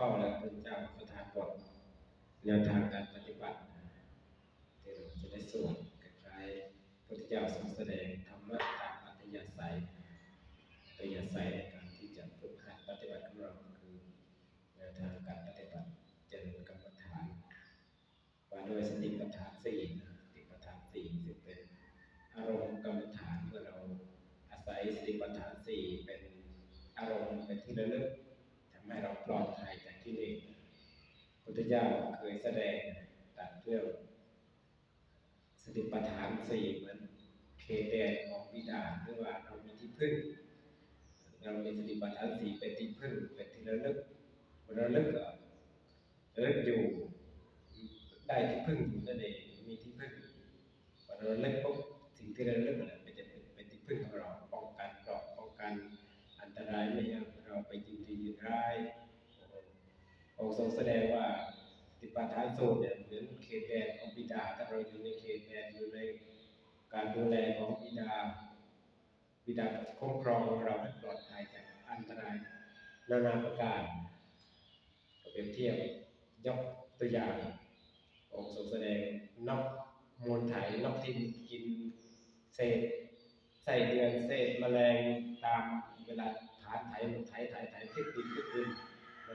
เฝ้าแล้วพระเจ้าประทานบทแนวทางการปฏิบัติที่เราจะได้สวดคล้ายๆพระเจ้าทรงแสดงธรรมะตามอัธยาศัยอัธยาศัยในการที่จะฝึกหัดปฏิบัติของเราคือแนวทางการปฏิบัติเจริญกรรมฐานว่าด้วยสติปัฏฐานสี่สติปัฏฐานสี่ซึ่งเป็นอารมณ์กรรมฐานเมื่อเราอาศัยสติปัฏฐานสี่เป็นอารมณ์เป็นที่ระลึกทำให้เราปลอดภัย กิเลสพุทธเจ้าเคยแสดงตัดเรื่องสติปัฏฐานสี่เหมือนเคแดนของบิดาหรือว่าเรามีที่พึ่ง เรามีสติปัฏฐานสี่เป็นที่พึ่งเป็นที่ระลึกรระลึกก็ระลึกอยู่ได้ที่พึ่งอยู่นั่นเองมีที่พึ่งพอเราระลึกปุ๊บสิ่งที่เราระลึกนั่นเป็นจะเป็นเป็นที่พึ่งของเราป้องกันเกราป้องกันอันตรายไม่ให้เราไปยินดียินร้าย องค์ทรงแสดงว่าติปัฏฐานสูตรเนี่ยเหมือนเขตแดนของบิดา ถ้าเราอยู่ในเขตแดนอยู่ในการดูแลของบิดา บิดาคุ้มครองเราให้ปลอดภัยจากอันตรายนานาประการก็เป็นเทียบยกตัวอย่างองค์ทรงแสดงนกมูลไถนกที่กินเศษใส่เดือนเศษแมลงตามเวลาฐานไถมันไถไถไถพลิกดินพลิกดินมัน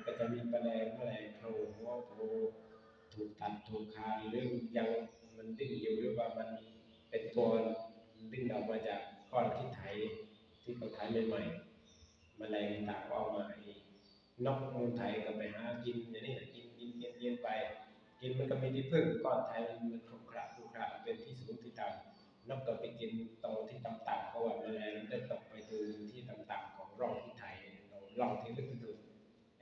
ก็จะมีแมลงแมลงโผล่หัวโผล่ถูกตัดถูกคานหรือยังมันดิ้นอยู่หรือว่ามันเป็นตัวดิ้นออกมาจากก้อนขี้ไถที่เขาไถใหม่ๆแมลงต่างก็เอามาไอ้นกมูลไถก็ไปหากินอย่างนี้กินกินกินกินไป กินมันก็มีที่พึ่งก้อนไถมันมันครุขระครุขระเป็นที่สูงที่ต่ำนกก็ไปกินตรงที่ต่ำๆเพราะว่าแมลงได้ตกไปดูที่ต่ำๆของร่องที่ไถร่องที่ลึกที่สุด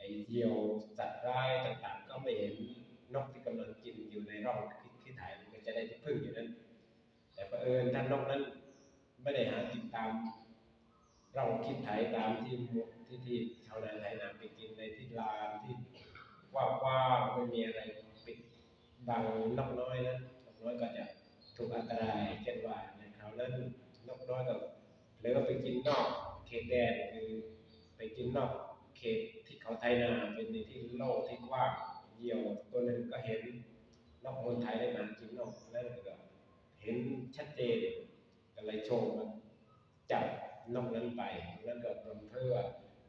ไอ้เหยี่ยวสัตว์ร้ายต่างๆ ก็ไม่เห็นนกที่กำลังกินอยู่ในร่องที่ที่ไถมันก็จะได้ที่พึ่งอยู่นั้น แต่ประเอิญท่านนกนั้นไม่ได้หากินตามร่องคิดไถตามที่ที่ที่ชาวนาไถนาไปกินในที่ลานที่ว่างๆไม่มีอะไรปิดบังนกน้อยนั้นนกน้อยก็จะถูกอันตรายเช่นว่าในคราวนั้นนกน้อยก็เลยก็ไปกินนอกเขตแดนคือไปกินนอก เขตที่เขาไทยนาเป็นในที่โลกที่กว้างเยี่ยวตัวหนึ่งก็เห็นนกคนไทยได้มากินนกแล้วก็เห็นชัดเจนก็เลยโชว์มันจับนกนั้นไปแล้วก็รำเพื่อ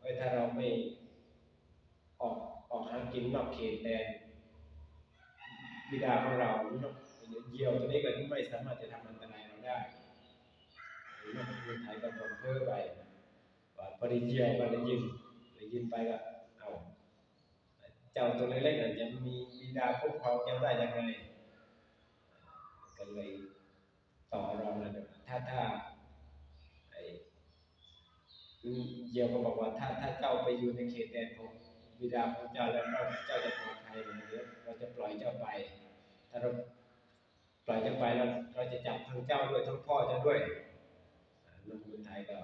เอ้ยถ้าเราไม่ออกออกหากินนอกเขตแดนบิดาของเรานกเยี่ยวตัวนี้ก็ไม่สามารถจะทำอันตรายเราได้นกคนไทยก็รำเพื่อไปว่าพอดีเยี่ยวก็ได้ยิน ยินไปก็เอาเจ้าตัวเล็กๆน่ะจะมีบิดาคุ้มครองจะได้ยังไงก็เลยต่อรองกันถ้าถ้าไอเยี่ยวก็บอกว่าถ้าถ้าเจ้าไปอยู่ในเขตแดนของบิดาของเจ้าแล้วเราเจ้าจะปลอดภัยเลยเดี๋ยวเราจะปล่อยเจ้าไป ถ้าเราปล่อยเจ้าไปแล้วเราจะจับทั้งเจ้าด้วยทั้งพ่อเจ้าด้วยอ่าลูกคนไทยก็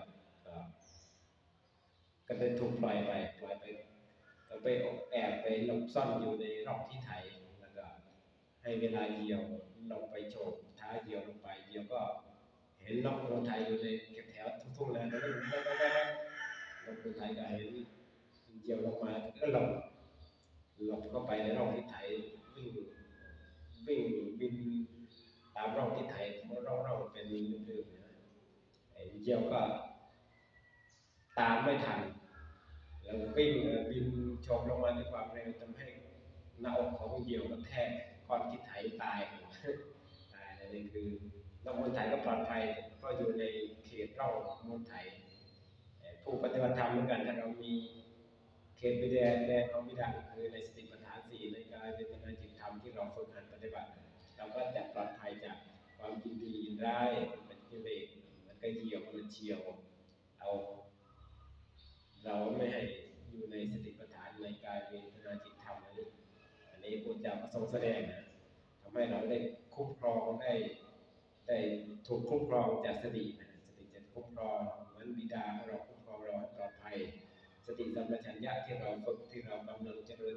ก็ก็เลยถูกปล่อยไปปล่อยไปก็ไปแอบไปหลบซ่อนอยู่ในร่องที่ไถแล้วก็ให้เวลาเหยี่ยวลงไปโฉบท้าเหยี่ยวลงไปเหยี่ยวก็ เห็นนกคนไทยอยู่ในแถวทุ่งๆแล้วแล้วก็แล้วคนไทยก็เห็นเหยี่ยวลงมาก็หลบหลบเข้าไปในร่องที่ไถวิ่งวิ่งบินตามร่องที่ไถเพราะร่องร่องเป็นลึกๆนะไอ้เหยี่ยวก็ ตามไม่ทัน แล้ววิ่งบินโฉบลงมาด้วยความเร็วทำให้หน้าอกของเหยี่ยวกระแทกก้อนคิดไถตายตายนั่นเองคือน้องมนไถก็ปลอดภัยเพราะอยู่ในเขตร่องมนไถเอ่อผู้ปฏิบัติธรรมเหมือนกันถ้าเรามีเขตวิแดนแดนของวิดาคือในสติปัฏฐานสี่ในกายเวทนาจิตธรรมที่เราฝึกหัดปฏิบัติเราก็จะปลอดภัยจากความยินดียินร้ายเป็นกิเลสมันก็เหยี่ยวมันเฉียว เอา เราไม่ให้ อยู่ในสติปัฏฐานในกายเวทนาจิตธรรมอันนี้อันนี้พุทธเจ้าก็ทรงแสดงนะทำให้เราได้คุ้มครองได้ได้ถูกคุ้มครองจากสตินะสติจะคุ้มครองเหมือนบิดาเราคุ้มครองเราปลอดภัย สติสัมปชัญญะที่เราฝึกที่เรากำลังเจริญ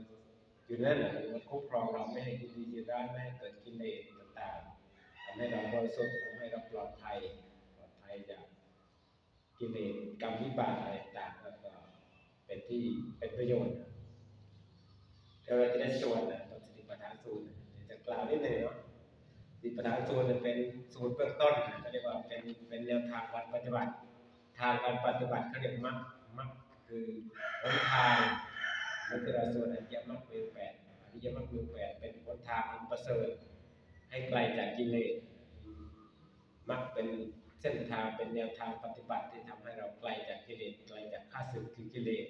อยู่นั่นแหละมันคุ้มครองเราไม่ให้ยินดียินร้ายไม่ให้เกิดกิเลสต่างๆทำให้เราบริสุทธิ์ทำให้เราปลอดภัยปลอดภัยจากกิเลสกรรมวิบากอะไรต่างๆแล้วก็ เป็นที่เป็นประโยชน์ดี๋ยวเราจะได้สวดนะตอนสติปัฏฐานสูตรจะกล่าวนิดหนึ่งเนาะสติปัฏฐานสูตรเนี่ยเป็นสูตรเบื้องต้นนะก็เรียกว่าเป็นเป็นแนวทางวัดปฏิบัติ ทางการปฏิบัติเขาเรียกมรรคมรรคคือหนทางนั่นคือเราสวดอริยมรรคมีองแปดอริยมรรคมีองแปดเป็นหนทางอันประเสริฐให้ไกลจากกิเลสมรรคเป็น เส้นทางเป็นแนวทางปฏิบัติที่ทำให้เราไกลจากกิเลสไกลจากข้าศึกคือกิเลส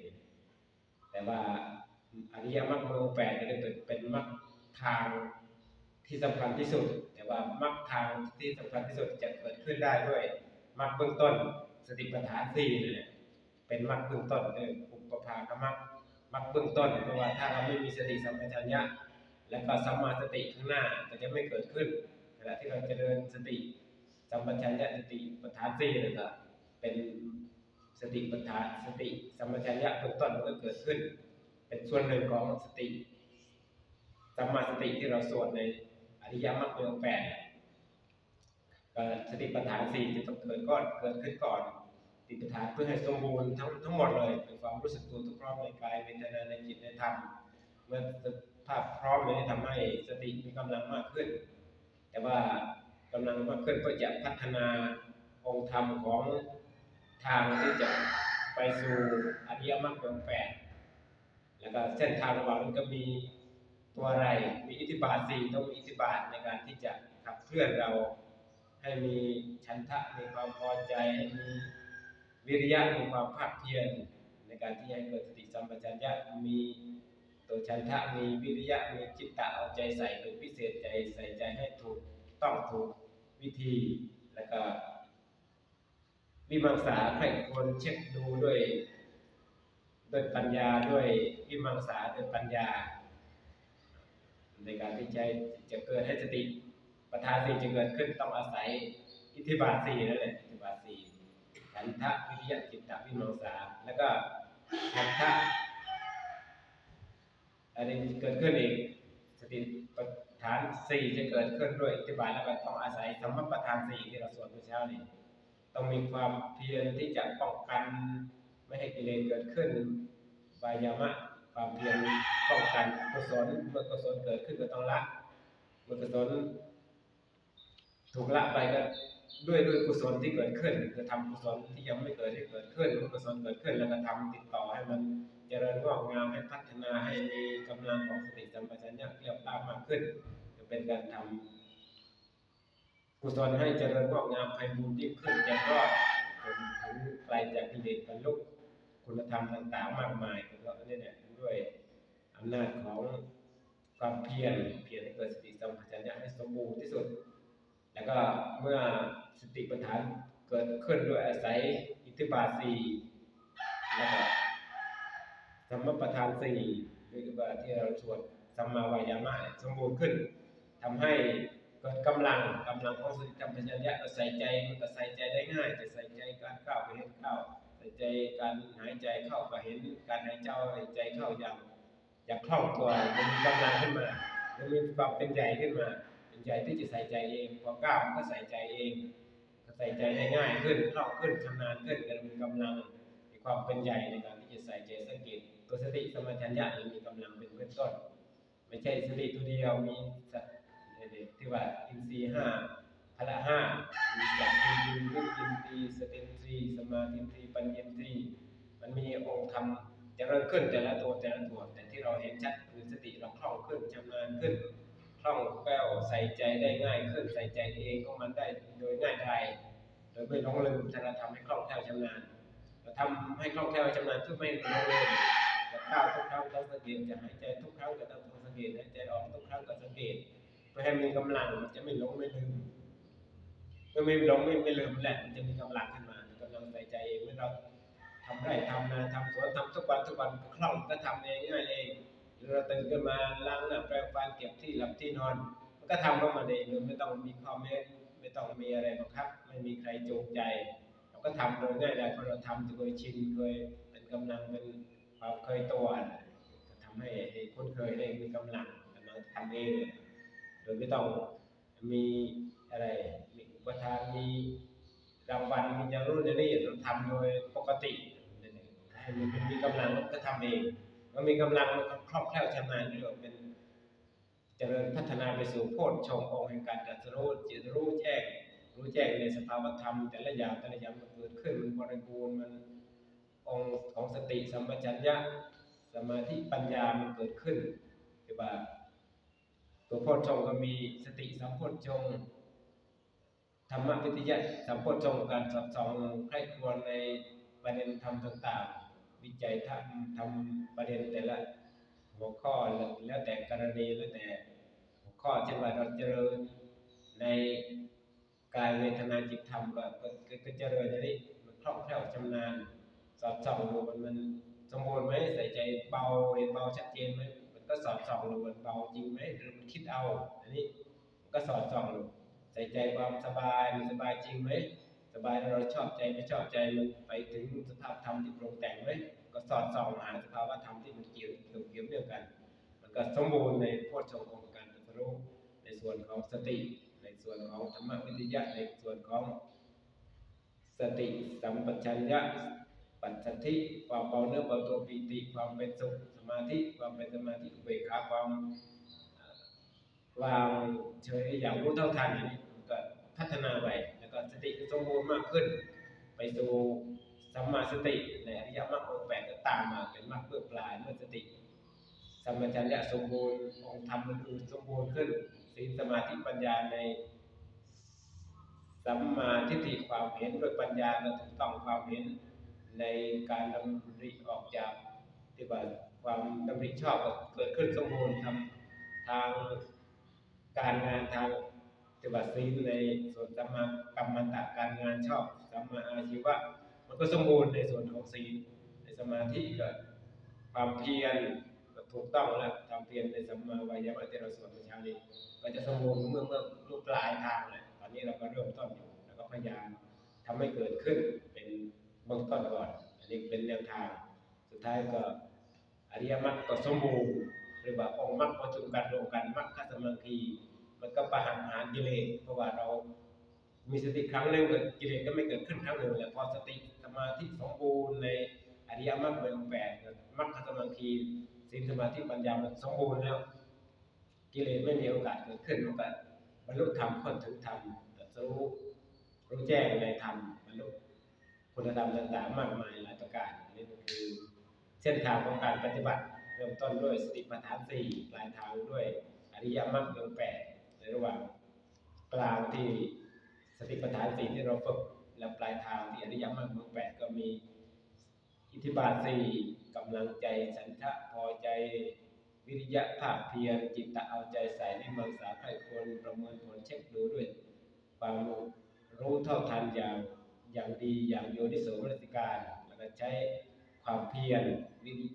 แต่ว่าอริยมรรคองค์แปดก็เป็นเป็นมรรคทางที่สำคัญที่สุด แต่ว่ามรรคทางที่สำคัญที่สุดจะเกิดขึ้นได้ด้วยมรรคเบื้องต้น สติปัฏฐานสี่นี่แหละเป็นมรรคเบื้องต้นคืออุปภากมรรคมรรคเบื้องต้นเพราะว่าถ้าเราไม่มีสติสัมปชัญญะและก็สัมมาสติข้างหน้าก็จะไม่เกิดขึ้นเวลาที่เราเจริญสติ สัมปชัญญะสติปัฏฐานสี่นี่ก็เป็นสติปัฏฐานสติสัมปชัญญะเบื้องต้นมันก็เกิดขึ้น เป็นส่วนหนึ่งของสติสัมมาสติที่เราสวดในอริยมรรคมีองแปดก็สติปัฏฐานสี่จะต้องเกิดก่อนเกิดขึ้นก่อนสติปัฏฐานเพื่อให้สมบูรณ์ทั้งทั้งหมดเลยเป็นความรู้สึกตัวทุกรอบในกายเวทนาในจิตในธรรมเมื่อภาพพร้อมเลยทำให้สติมีกำลังมากขึ้น แต่ว่า กำลังมากขึ้นก็จะพัฒนาองค์ธรรมของทางที่จะไปสู่อริยมรรคองแปดแล้วก็เส้นทางระหว่างนั้นก็มีตัวอะไร มีอิทธิบาทสี่ต้องมีอิทธิบาทในการที่จะขับเคลื่อนเรา ให้มีฉันทะมีความพอใจให้มีวิริยะมีความภาคเพียรในการที่ให้เกิดสติสัมปชัญญะมีตัวฉันทะมีวิริยะมีจิตตะเอาใจใส่เป็นพิเศษใจใส่ใจให้ถูกต้องถูก วิธีแล้วก็วิมังสาใครควรเช็คดูด้วยด้วยปัญญาด้วยวิมังสาด้วยปัญญา ในการที่จจะเกิดให้สติประธานสี่จะเกิดขึ้นต้องอาศัยอิทธิบาทสี่นั่นแหละอิทธิบาทสี่ฉันทะวิริยะจิตตวิมังสาแล้วก็ฉันทะอันนี้เกิดขึ้นอีกสติ ฐานสี่จะเกิดขึ้นด้วยอธิบายแล้วก็ต้องอาศัยธรรมประธานสี่ที่เราสวดเมื่อเช้านี้ต้องมีความเพียรที่จะป้องกันไม่ให้กิเลสเกิดขึ้นวายามะความเพียรป้องกันกุศลเมื่อกุศลเกิดขึ้นก็ต้องละเมื่อกุศล ถูกละไปก็ด้วยด้วยกุศลที่เกิดขึ้นคือทำกุศลที่ยังไม่เกิดให้เกิดขึ้นเมื่อกุศลเกิดขึ้น แล้วก็ทำติดต่อให้มันเจริญงอกงามให้พัฒนาให้มีกำลังของสติสัมปชัญญะเรียบร้อยมากขึ้น จะเป็นการทำกุศลให้เจริญงอกงามไพบูรย์ยิ่งขึ้นจ่มรอดจนถึงไกลจากกิเลสบรรลุคุณธรรมต่างๆมากมายแล้วก็เนี่ยด้วยอำนาจของความเพียรเพียรให้เกิดสติสัมปชัญญะให้สมบูรณ์ที่สุด แล้วก็เมื่อสติปัฏฐานเกิดขึ้นโดยอาศัยอิทธิบาทสี่แล้วก็ธรรมประธานสี่หรือว่าที่เราสวดสัมมาวายามะสมบูรณ์ขึ้นทำให้เกิดกำลังกำลังของสติสัมปัญญะเราใส่ใจมันก็ใส่ใจได้ง่ายจะใส่ใจการเข้าไปเห็นเข้าใส่ใจการหายใจเข้าก็เห็นการหายใจหายใจเข้าอย่างอย่างคล่องตัวมันมีกำลังขึ้นมามันมีความเป็นใหญ่ขึ้นมา ใจที่จะใส่ใจเองพอก้ามันก็ใส่ใจเองใส่ใจได้ง่ายขึ้นคล่องขึ้นชำนาญขึ้นกันมีกำลังมีความเป็นใหญ่ในการที่จะใส่ใจสังเกตตัวสติสมัชัญญะนี่มีกำลังเป็นเบื้องต้น ไม่ใช่สติตัวเดียวมีสัตที่ว่าอินทรีย์ห้าพละห้ามีสัตติยินรูปอินทรีสตินทรีสมาธินทรีปัญญินทรีมันมีองค์ธรรมเจริญขึ้นแต่ละตัวแต่ละตัวแต่ที่เราเห็นชัดคือสติเราคล่องขึ้นชำนาญขึ้น คล่องแคล่วใส่ใจได้ง่ายขึ้นใส่ใจเองของมันได้โดยง่ายดายโดยไม่หลงลืมถ้าเราทำให้คล่องแคล่วชำนาญเราทำให้คล่องแคล่วชำนาญเพื่อไม่หลงลืมจะก้าวทุกครั้งต้องสังเกตจะหายใจทุกครั้งก็ต้องสังเกตหายใจออกทุกครั้งก็สังเกตเพื่อให้มีกำลังมันจะไม่หลงไม่ลืมเมื่อไม่หลงไม่ไม่ลืมแหละมันจะมีกำลังขึ้นมากำลังใส่ใจเองเมื่อเราทำไร่ทำนาทำสวนทำทุกวันทุกวันคล่องก็ทำเองง่ายเอง เราตื่นขึ้นมาล้างหน้าแปรงฟันเก็บที่หลับที่นอน มันก็ทำของมันเองโดยไม่ต้องมีคอมเมนต์ไม่ต้องมีอะไรบังคับ ไม่มีใครจูงใจ เราก็ทำโดยง่ายดายเพราะเราทำเคยชินเคยเป็นกำลังเป็นความเคยตัวทำให้คุ้นเคยได้มีกำลังกำลังทำเองโดยไม่ต้องมีอะไรมีอุปทานมีรางวัลมีอย่างรุ่นอย่างนี้เราทำโดยปกติให้มันมีกำลังก็ทำเอง มันมีกำลังมันคล่องแคล่วชำนาญเรียกว่าเป็นเจริญพัฒนาไปสู่โพชฌงองค์แห่งการตรัสรู้จิตรู้แจ้งรู้แจ้งในสภาวธรรม แต่ละอย่างแต่ละอย่างมันเกิดขึ้นมันบริบูรณ์มันองค์ของสติสัมปชัญญะสมาธิปัญญามันเกิดขึ้นคือว่าตัวโพชฌงก็มีสติสัมโพชฌงธรรมวิทยะสัมโพชฌงการสอบสองใคร่ควญในประเด็นธรรมต่างๆ วิจัยทำทำประเด็นแต่ละ หัวข้อแล้วแต่กรณีแล้วแต่หัวข้อเช่นว่าเราเจริญในกายเวทนาจิตธรรมก็ก็เจริญอย่างนี้มันคล่องแคล่วชำนาญสอบส่องดูมันมันสมบูรณ์ไหมใส่ใจเบาเห็นเบาชัดเจนไหมมันก็สอบส่องดูมันเบาจริงไหมหรือมันคิดเอา อันนี้ก็สอดส่องดูใส่ใจความสบายมันสบายจริงไหม สบายเราชอบใจไม่ชอบใจมันไปถึงสภาพธรรมที่ปรุงแต่งไหมก็สอดส่องหาสภาวะธรรมที่มันเกี่ยวเกี่ยวเกี่ยวเนื่องกัน มันก็สมบูรณ์ในโพชฌงค์ของการตรัสรู้ในส่วนของสติ ในส่วนของธรรมวิทยาในส่วนของสติสัมปชัญญะปัจจัติความเบาเนื้อเบาตัวปีติความเป็นสุขสมาธิความเป็นสมาธิอุเบกขาความวางเฉยอย่างรู้เท่าทันอันนี้มันก็พัฒนาไป ก็สติสมบูรณ์มากขึ้น ไปสู่สัมมาสติในอริยมรรคองแปดก็ตามมาเป็นมรรคเพื่อปลายเมื่อสติสัมปชัญญะสมบูรณ์องค์ธรรมอื่นสมบูรณ์ขึ้นศีลสมาธิปัญญาในสัมมาทิฏฐิความเห็นโดยปัญญาและถูกต้องความเห็นในการดำริออกจากที่ว่าความดำริชอบก็เกิดขึ้นสมบูรณ์ทำทางการงานทาง ที่ว่าศีลในส่วนสัมมากรรมัตะการงานชอบสัมมาอาชีวะมันก็สมบูรณ์ในส่วนของศีลในสมาธิก็ความเพียรถูกต้องแล้วทำเพียรในสัมมาวายามะที่เราสวดเมื่อเช้านี้ก็จะสมบูรณ์เมื่อเมื่อรูปปลายทางเลยตอนนี้เราก็เริ่มต้นอยู่แล้วก็พยายามทำให้เกิดขึ้นเป็นเบื้องต้นก่อนอันนี้เป็นแนวทาง สุดท้ายก็อริยมรรคก็สมบูรณ์หรือว่าองค์มรรคประชุมกันรวมกันมรรคสมังคี มันก็ประหารหารกิเลสเพราะว่าเรามีสติครั้งหนึ่งเกิดกิเลสก็ไม่เกิดขึ้นครั้งหนึ่งแล้วพอสติสมาธิสมบูรณ์ในอริยมรรคเป็นองแปดมรรคสมังคีศีลสมาธิปัญญามันสมบูรณ์แล้ว กิเลสไม่มีโอกาสเกิดขึ้นมันก็บรรลุธรรมพ้นถึงธรรมรู้รู้แจ้งในธรรมบรรลุคุณธรรมต่างๆมากมายหลายประการนนี้ก็คือเส้นทางของการปฏิบัติ เริ่มต้นด้วยสติปัฏฐานสี่ปลายทางด้วยอริยมรรคเป็นองแปด ในระหว่างกลางที่สติปัฏฐานสี่ที่เราฝึกและปลายทางที่อริยมรรคมีองแปดก็มี อิทธิบาทสี่กำลังใจสันทะพอใจวิริยะภาคเพียรจิตตะเอาใจใส่ในมังสาใครควรประเมินผลเช็คดูด้วย ความรู้เท่าทันอย่างอย่างดีอย่างโยนิโสมนสิการ แล้วก็ใช้ความเพียรวิริ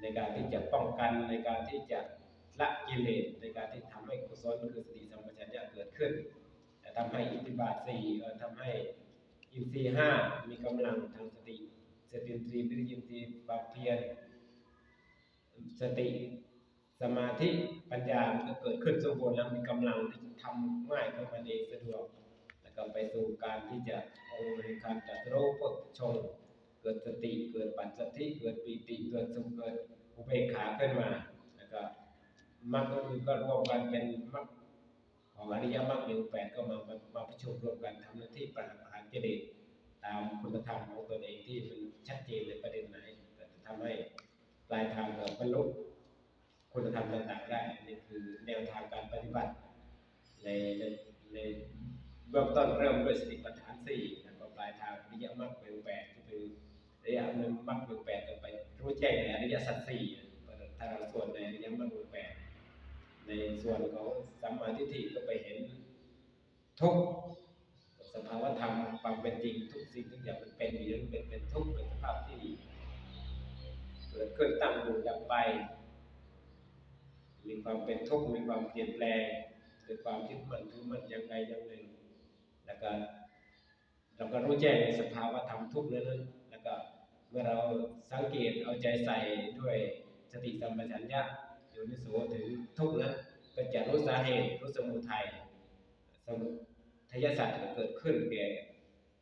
ในการที่จะป้องกันในการที่จะ ละกิเลสในการที่ทำให้กุศลคือสติสัมปชัญญะเกิดขึ้นแต่ทำให้อิทธิบาทสี่ทำให้อินทรีย์ห้ามีกำลังทางสติสติอินทรีย์วิริยินทรีย์ควาเพียรสติสมาธิปัญญามันก็เกิดขึ้นสมบูรณ์แล้วมีกำลังที่จะทำง่ายขึ้นมาเองสะดวก แล้วก็ไปสู่การที่จะองค์ในการจัดโรคพชงเกิดสติเกิดปัจจัติเกิดปีติเกิดสุขเกิดอุเบกขาขึ้นมา มรรคอื่นก็รวมกันเป็นมรรคของอริยมรรคมีองค์แปดก็มามามาประชุมรวมกันทำหน้าที่ปราบหารกิเลสตามคุณธรรมของตนเองที่มันชัดเจนในประเด็นไหนก็จะทำให้ปลายทางเราบรรลุคุณธรรมต่างๆได้นนี้คือแนวทางการปฏิบัติในในในเบื้องต้นเริ่มด้วยสติปัฏฐานสี่แล้วก็ปลายทางอริยมรรคเป็นองค์แปดก็คืออริยมรรคมรรคเป็นองค์แปดก็ไปรู้แจ้งในอริยสัจสี่ถ้าเราส่วนในอริยมรรคเป็นองค์แปด ในส่วนของสัมมาทิฏฐิก็ไปเห็นทุกสภาวธรรมความเป็นจริงทุกสิ่งทุกอย่างมันเป็นอยู่นั้นเป็นเป็นทุกข์เป็นสภาพที่เกิดขึ้นตั้งอยู่ดับไป มีความเป็นทุกข์มีความเปลี่ยนแปลงเกิดความยึดมั่นถือมั่นย่างใดอย่างหนึ่งแล้วก็เราก็รู้แจ้งในสภาวธรรมทุกข์นั้นแล้วก็เมื่อเราสังเกตเอาใจใส่ด้วยสติสัมปชัญญะ โนิโสถือทุกข์แล้วก็จะรู้สาเหตุรู้สมุทัยสมุทยศาสตร์เกิดขึ้นแก่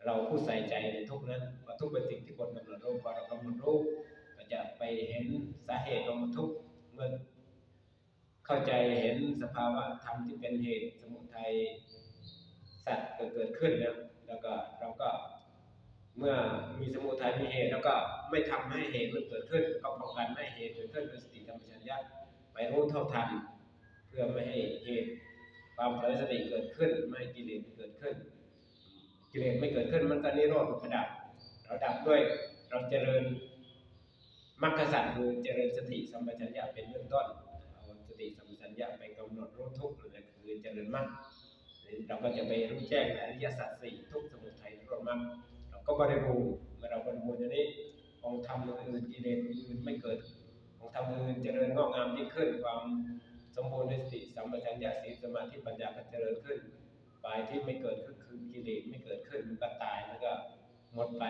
เราผู้ใส่ใจในทุกข์นั้นว่าทุกข์เป็นสิ่งที่กดกำหนดรู้พอเรากำหนดรู้ก็จะไปเห็นสาเหตุของทุกข์เมื่อเข้าใจเห็นสภาวะธรรมที่เป็นเหตุสมุทัยสัตว์เกิดขึ้นนะแล้วก็เราก็เมื่อมีสมุทัยมีเหตุแล้วก็ไม่ทำให้เหตุมันเกิดขึ้น ก็ป้องกันไม่เหตุเกิดขึ้นด้วยสติธรรมชัญญะ ไปรู้เท่าทัน เพื่อไม่ให้เหตุความเผลอสติเกิดขึ้น ไม่ให้กิเลสเกิดขึ้น กิเลสไม่เกิดขึ้นมันก็นิโรธมันดับ เราดับด้วยเราเจริญมรรคสัตว์คือเจริญสติสัมปชัญญะเป็นเบื้องต้นเอาสติสัมปชัญญะไปกำหนดรู้ทุกข์นั่นแหละคือเจริญมรรคเราก็จะไปรู้แจ้งในอริยสัจสี่ทุกสมุทัยนิโรธมรรคเราก็บริบูรณ์เมื่อเราบริบูรณ์อย่างนี้องค์ธรรมอื่นกิเลสอื่นไม่เกิด ของธรรมอื่นเจริญงอกงามยิ่งขึ้น ความสมบูรณ์ด้วยสติสัมปชัญญะศีสมาธิปัญญาก็เจริญขึ้นฝ่ายที่ไม่เกิดขึ้นคือกิเลสไม่เกิดขึ้นมันก็ตายมันก็หมดไป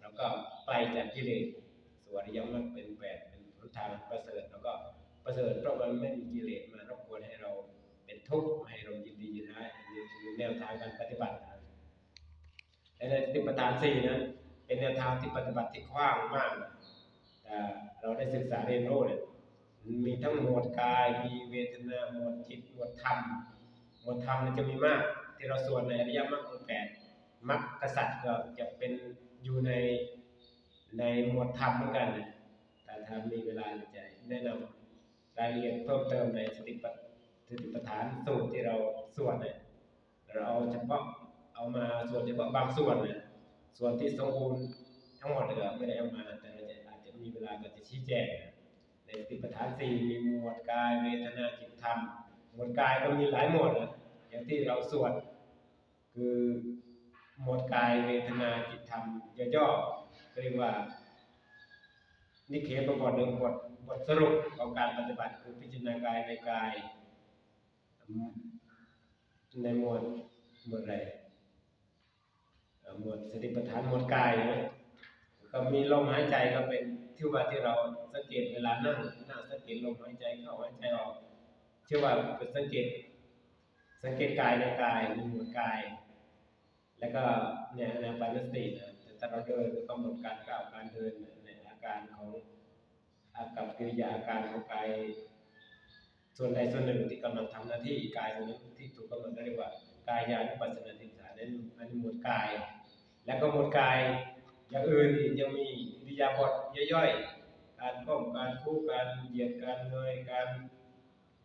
แล้วก็ไปจากกิเลสสวรรยมรรคเป็นแปดเป็นหนทางประเสริฐแล้วก็ประเสริฐเพราะมันไม่มีกิเลสมารบกวนให้เราเป็นทุกข์ให้เรายินดียินร้ายนี่คือแนวทางการปฏิบัตินะและในติปัฏฐานสี่นั้นเป็นแนวทางที่ปฏิบัติที่กว้างมาก เราได้ศึกษาเรียนรู้เนี่ยมีทั้งหมวดกาย มีเวทนาหมวดจิตหมวดธรรมหมวดธรรมเนี่ยจะมีมาก ที่เราสวดในอริยมรรคองแปดมรรคกษัตริย์ก็จะเป็นอยู่ในในหมวดธรรมเหมือนกันแต่ถ้ามีเวลาจะแนะนำรายละเอียดเพิ่มเติมในสติปัฏสติปัฏฐานสูตรที่เราสวดเนี่ยเราเอาเฉพาะเอามาสวดเฉพาะบางส่วนเนี่ยส่วนที่สมบูรณ์ทั้งหมดเลยไม่ได้เอามาแต่ มีเวลาก็จะชี้แจงนะในสติปัฏฐานสี่มีหมวดกายเวทนาจิตธรรม หมวดกายก็มีหลายหมวดนะอย่างที่เราสวดคือหมวดกายเวทนาจิตธรรมย่อๆเรียกว่า นิเคปบทหนึ่งบทบทสรุปของการปฏิบัติคือพิจารณากายในกาย ในหมวดหมวดอะไรเออหมวดสติปัฏฐานหมวดกายนะ ก็มีลมหายใจก็เป็นที่ว่าที่เราสังเกตเวลานั่งนั่งสังเกตลมหายใจเข้าหายใจออกชื่อว่าเป็นสังเกต สังเกตกายในกายมีหมวดกาย แล้วก็เนี่ยอนาปานสตินะแต่เราเดินก็กำหนดการก้าวการเดินในอาการของอากับกิริยาอาการของกายส่วนใดส่วนหนึ่งที่กำลังทำหน้าที่กายส่วนนั้นที่ถูกกำหนดเรียกว่ากายญาณปัสสนาติสานั้นอันหมวดกาย แล้วก็หมวดกาย อย่างอื่นอีกยังมีอิริยาบถย่อยๆ การก้มการคู่การเหยียดการเงยการ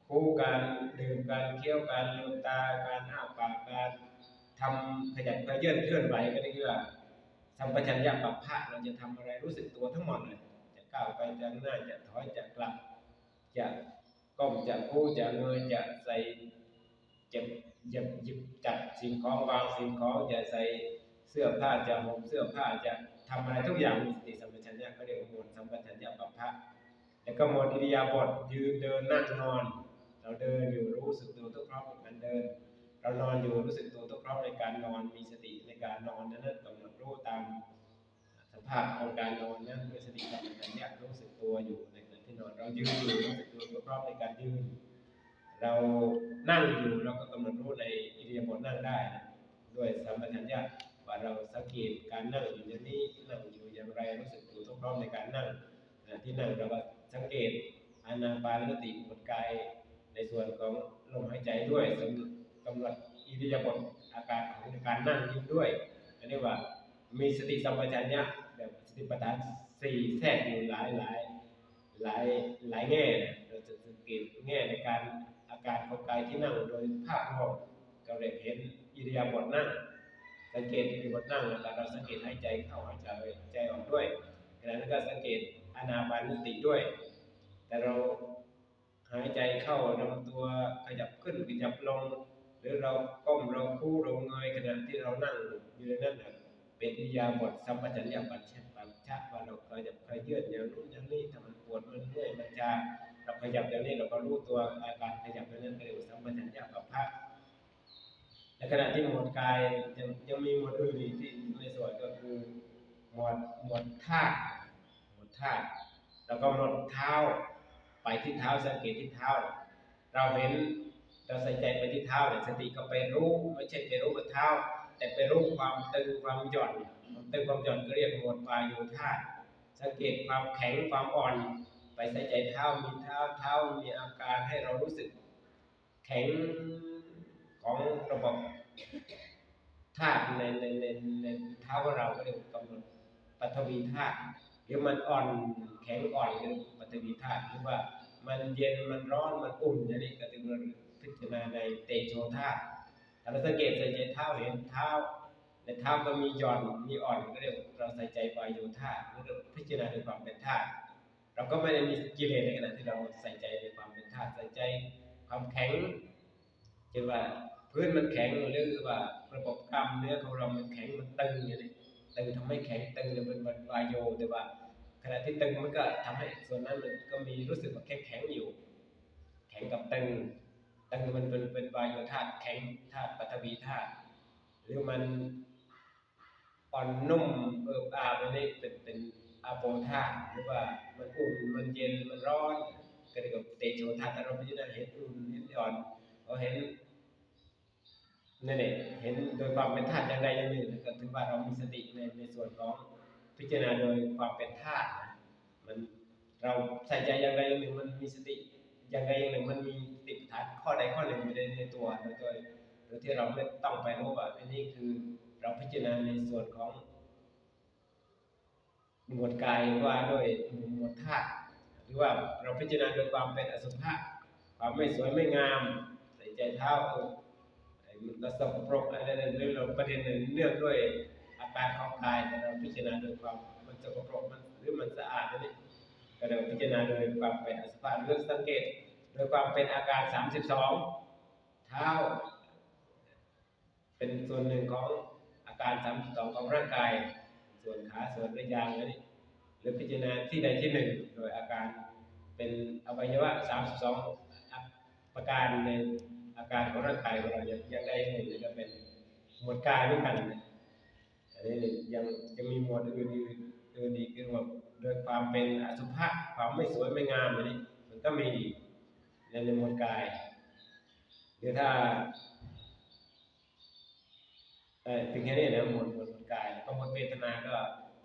คู่การดื่มการเคี้ยวการลืมตาการอ้าปากการทำขยับขยื่นเคลื่อนไหวก็เรียกว่าสัมปชัญญะปัปพะเราจะทำอะไรรู้สึกตัวทั้งหมดเลยจะก้าวไปจะหน้าจะถอยจะกลับ จะก้มจะคู่จะเงยจะใส่เจ็บหยิบหยิบจัดสิ่งของวางสิ่งของจะใส่เสื้อผ้าจะห่มเสื้อผ้าจะ ทำอะไรทุกอย่างมีสติสัมปชัญญะก็เรียกว่ามวดสัมปชัญญะปัปพะแล้วก็มวดอิริยาบถยืนเดินนั่งนอน เราเดินอยู่รู้สึกตัวทุกครั้งในการเดิน เรานอนอยู่รู้สึกตัวทุกครั้งในการนอนมีสติในการนอนนั้นนะกำหนดรู้ตามสภาพของการนอนนั้นด้วยสติสัมปชัญญะรู้สึกตัวอยู่ในขณะที่นอน เรายืนอยู่รู้สึกตัวทุกครั้งในการยืน เรานั่งอยู่เราก็กำหนดรู้ในอิริยาบถนั่งได้ ด้วยสัมปชัญญะ ว่าเราสังเกตการนั่งอยู่อย่างนี้นั่งอยู่อย่างไรรู้สึกตัวทุกครั้งในการนั่งที่นั่งเราก็สังเกตอานาปานสติหมดกายในส่วนของลมหายใจด้วยสำกำหนดอิริยาบถอาการของการนั่งยิ้ด้วยอันนี้ว่ามีสติสัมปชัญญะแบบสติปัฏฐานสี่แทรกอยู่หลายหลายหลายหลายแง่นะเราจะสังเกตแง่ในการอาการของกายที่นั่งโดยภาพรวมเราได้เห็นอิริยาบถนั่ง สังเกตอิริยาบถนั่งแล้วเราสังเกตหายใจเข้าหายใจใจออกด้วยขณะนั้นก็สังเกตอานาปานสติด้วย แต่เราหายใจเข้าลำตัวขยับขึ้นขยับลง หรือเราก้มเราคู่เราเงยขณะที่เรานั่งอยู่ในนั้นเป็นอิยาบถสัมปชัญญะปัจฉะปัจฉะว่าเราขยับขยื่นอย่างนู้นอย่างนี้ถ้ามันปวดมันเมื่อยมันชาเราขยับอย่างนี้เราก็รู้ตัวอาการขยับนั้นเรียกว่าสัมปชัญญะปัปพะ ในขณะที่หมวดกายยังยังมีหมวดอื่นอีกที่ในส่วนก็คือหมวดหมวดธาตุหมวดธาตุแล้วก็หมวดเท้า ไปที่เท้าสังเกตที่เท้า เราเห็นเราใส่ใจไปที่เท้าเนี่ยสติก็ไปรู้ไม่ใช่ไปรู้กับเท้า แต่ไปรู้ความตึงความหย่อนความตึงความหย่อนก็เรียกหมวดวายุธาสังเกตความแข็งความอ่อน ไปใส่ใจเท้ามีเท้าเท้ามีอาการให้เรารู้สึก แข็ง ของระบบธาตุในในในในเท้าของเราก็เรียกกำหนดปฐวีธาตุหรือมันอ่อนแข็งอ่อนคือปฐวีธาตุหรือว่ามันเย็นมันร้อนมันอุ่นอันนี้ก็ถือว่าพิจารณาในเตโชธาตุถ้าเราสังเกตใส่ใจเท้าเห็นเท้าในเท้าก็มีหย่อนมีอ่อนก็เรียกเราใส่ใจวายโยธาหรือเราพิจารณาในความเป็นธาตุเราก็ไม่ได้มีกิเลสในขณะที่เราใส่ใจในความเป็นธาตุใส่ใจความแข็งเช่นว่า พื้นมันแข็งหรือว่าระบบกล้ามเนื้อของเรามันแข็งมันตึงอย่างนี้ตึงทำให้แข็งตึงเนี่ยมันมันวายโยแต่ว่าขณะที่ตึงมันก็ทำให้ส่วนนั้นมันก็มีรู้สึกว่าแข็งแข็งอยู่ แข็งกับตึงตึงมันเป็นเป็นวายโยธาตุแข็งธาตุปฐวีธาตุหรือมันอ่อนนุ่มเอิบอาบอันนี้เป็นเป็นอาโปธาตุหรือว่ามันอุ่นมันเย็นมันร้อนก็เรียกว่าเตโชธาตุเราพิจารณาเห็นอุ่นเห็นอ่อนเราเห็น นั่นเองเห็นโดยความเป็นธาตุอย่างใดอย่างหนึ่งก็ถือว่าเรามีสติในในส่วนของพิจารณาโดยความเป็นธาตุนะมันเราใส่ใจอย่างใดอย่างหนึ่งมันมีสติอย่างใดอย่างหนึ่งมันมีสติปัฏฐานข้อใดข้อหนึ่งอยู่ในในตัวโดยโดยโดยที่เราไม่ต้องไปรู้ว่าอันนี้คือเราพิจารณาในส่วนของหมวดกายว่าด้วยหมวดธาตุหรือว่าเราพิจารณาโดยความเป็นอสุภะความไม่สวยไม่งาม ใส่ใจเท้า เออไอ้มันก็สกปรกอะไรนั่นหรือเราประเด็นหนึ่งเนื่องด้วยอาการของกายแต่เราพิจารณาโดยความมันสกปรกมันหรือมันสะอาดนี่ก็เราพิจารณาโดยความเป็นอสุภะเรื่องสังเกต โดยความเป็นอาการ 32 เท้า เป็นส่วนหนึ่งของอาการ 32 ของร่างกาย ส่วนขาส่วนระยางนี่หรือพิจารณาที่ใดที่หนึ่งโดยอาการเป็นอวัยวะ 32 ประการใน อาการของร่างกายของเราย่างย่างใดอย่างหนึ่งก็เป็นหมวดกายเหมือนกันอันนี้ยังยังมีหมวดอื่นอื่นอีกคือว่าโดยความเป็นอสุภะความไม่สวยไม่งามอันนี้มันก็มีอีกในในหมวดกายหรือถ้าเออถึงแค่นี้นะหมวดหมวดกายแล้วก็หมวดเวทนาก็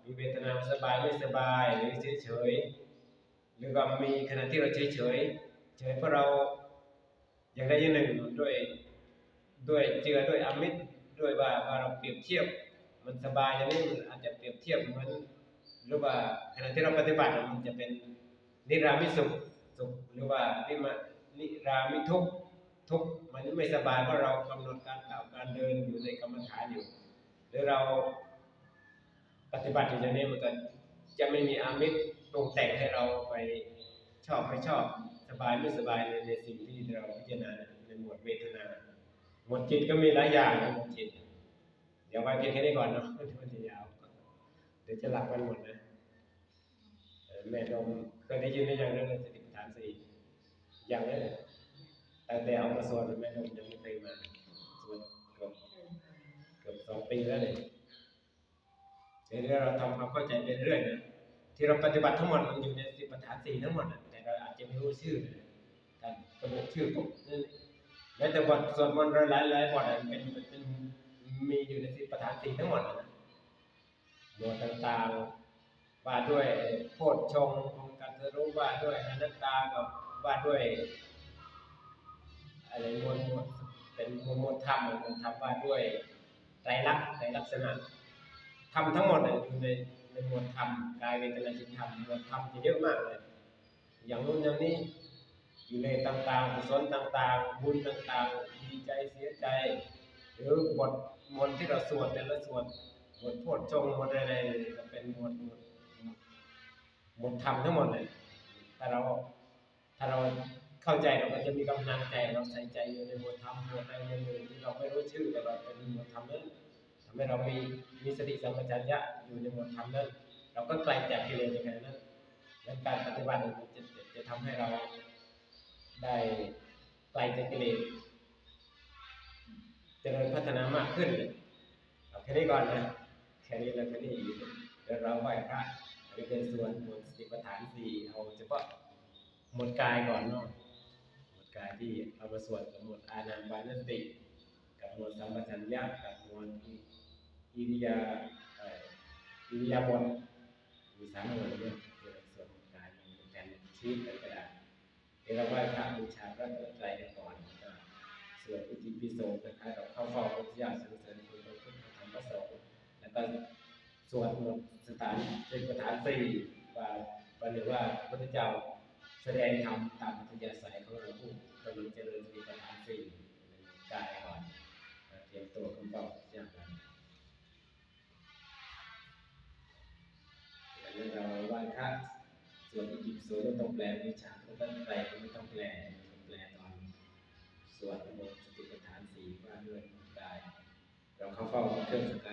มีเวทนาสบายไม่สบายหรือเฉยเฉยหรือว่ามีขณะที่เราเฉยเฉยเฉยเพราะเรา อย่างใดอย่างหนึ่งด้วยด้วยเจือด้วยอมิตรด้วยว่าว่าเราเปรียบเทียบ มันสบายอย่างนี้มันอาจจะเปรียบเทียบเหมือนหรือว่าขณะที่เราปฏิบัติมันจะเป็นนิรามิสุขสุขหรือว่านิมานิรามิทุกทุกมันไม่สบายเพราะเรากำหนดการกล่าวการเดินอยู่ในกรรมฐานอยู่ หรือเราปฏิบัติอยู่อย่างนี้มันก็จะไม่มีอามิตรปรุงแต่งให้เราไปชอบไม่ชอบสบายไม่สบายในในสิ่งที่ เราพิจารณาในหมวดเวทนา หมวดจิตก็มีหลายอย่างนะหมวดจิต เดี๋ยวไว้เพียงแค่นี้ก่อนเนาะมันจะยาว เดี๋ยวจะหลับกันหมดนะแม่นมเคยได้ยินได้ยังเรื่องสติปัฏฐานสี่ยังเลยตั้งแต่เอามาสวดแม่นมยังไม่เคยมาสวดเกือบเกือบสองปีแล้วเลยเดี๋ยวเราทำความเข้าใจไปเรื่อยนะที่เราปฏิบัติทั้งหมดมันอยู่ในสติปัฏฐานสี่ทั้งหมดนะแต่เราอาจจะไม่รู้ชื่อนะ รกำหนดชื่อปุ๊บแม้แต่บทสวดมนต์หลายหลายบทเป็นเป็นมีอยู่ในสิปัฏฐานสี่ทั้งหมดนะหมวดต่างๆ ว่าด้วยโพชฌงค์การจะรู้ว่าด้วยอนัตตากับว่าด้วยอะไรหมวดเป็นหมวดหมวดธรรมหมวดธรรมว่าด้วยไตรลักษณ์ไตรลักษณะธรรมทั้งหมดเนี่ยอยู่ในในหมวดธรรมกายเวทนาจิตธรรมหมวดธรรมเยอะมากเลยอย่างนู้นอย่างนี้ อยู่ในต่างๆกุศลต่างๆ บุญต่างๆ ดีใจเสียใจ หรือบทมนต์ที่เราสวดแต่ละสวดบทโพชฌงบทอะไรก็เป็นหมวดหมวดหมวดธรรมทั้งหมดเลย ถ้าเราถ้าเราเข้าใจเราก็จะมีกำลังใจเราใส่ใจอยู่ในหมวดธรรมหมวดใดหมวดหนึ่งที่เราไม่รู้ชื่อแต่ว่าเป็นหมวดธรรมนั้นทำให้เรามีมีสติสัมปชัญญะอยู่ในหมวดธรรมนั้น เราก็ไกลจากกิเลสอย่างนั้นการปฏิบัติจะจะทำให้เรา ได้ไกลจากกิเลสเจริญพัฒนามากขึ้นเอาแค่นี้ก่อนนะ แค่นี้แล้วแค่นี้อีกเดี๋ยวเราไหว้พระอันนี้เป็นส่วนหมวดสติปัฏฐานสี่เอาเฉพาะหมวดกายก่อนเนาะหมวดกายที่เอามาสวดกับหมวดอานาปานสติ กับหมวดสัมปชัญญะกับหมวดอิริยาอิริยาบถมีสามหมวดเนี่ยที่เราสวดหมดกายมีแผ่นชีทเป็นกระดาษ เดี๋ยวเราไหว้พระบูชาพระไตรกันก่อนก็สวดอิติปิโสคล้ายๆกับเข้าเฝ้าพระพุทธเจ้าสรรเสริญคุณพระพุทธธรรมพระสงฆ์แล้วก็สวดมนต์สถานเป็นประธานสี่ว่าประหรือว่าพระเจ้าแสดงธรรมตามอัธยาศัยของเราผู้กำลังเจริญสติปัฏฐานสี่กายก่อนเตรียมตัวคำเป้าอย่างนั้นแล้วเราไหว้พระสวดอิติปิโสไม่ต้องแปลวิชา ต้องแปไม่ต้องแปลงแปลตอนสวดบทสติปัฏฐานสี่ว่าด้วยกาย เราเข้าเฝ้าเครื่องสักการ